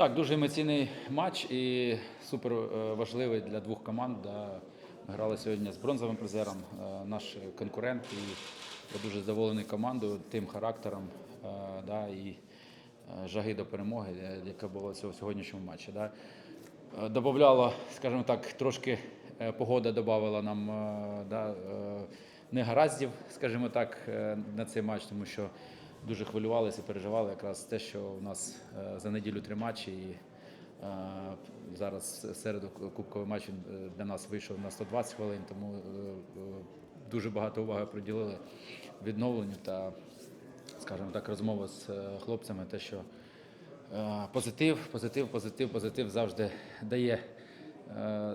Так, дуже емоційний матч і супер е, важливий для двох команд. Ми грали сьогодні з бронзовим призером, е, наш конкурент. І я дуже задоволений командою, тим характером е, да, і жаги до перемоги, яка була в сьогоднішньому матчі. Да. Добавляло, скажімо так, трошки погода додавала нам да, негараздів, скажімо так, на цей матч, тому що дуже хвилювалися і переживали якраз те, що у нас е, за неділю три матчі. І е, зараз середу кубковий матч е, для нас вийшов на 120 хвилин, тому дуже багато уваги приділили відновленню та, скажімо так, розмови з хлопцями, те, що Позитив, позитив, позитив, позитив завжди дає,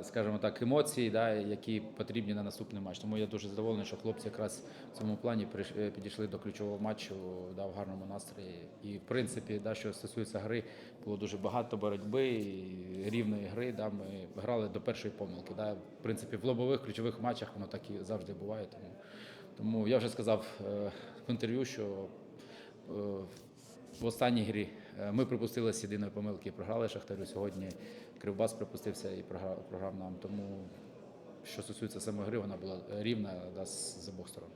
скажімо так, емоції, да, які потрібні на наступний матч. Тому я дуже задоволений, що хлопці якраз в цьому плані е, підійшли до ключового матчу да, в гарному настрої. І в принципі, да, що стосується гри, було дуже багато боротьби і рівної гри. Да, ми грали до першої помилки. Да. В принципі, в лобових ключових матчах воно так і завжди буває. Тому, тому я вже сказав е, в інтерв'ю, що е, в останній грі е, ми пропустили з єдиної помилки і програли Шахтарю. Сьогодні Кривбас припустився і програв, нам. Тому, що стосується самої гри, вона була рівна да, з обох сторон.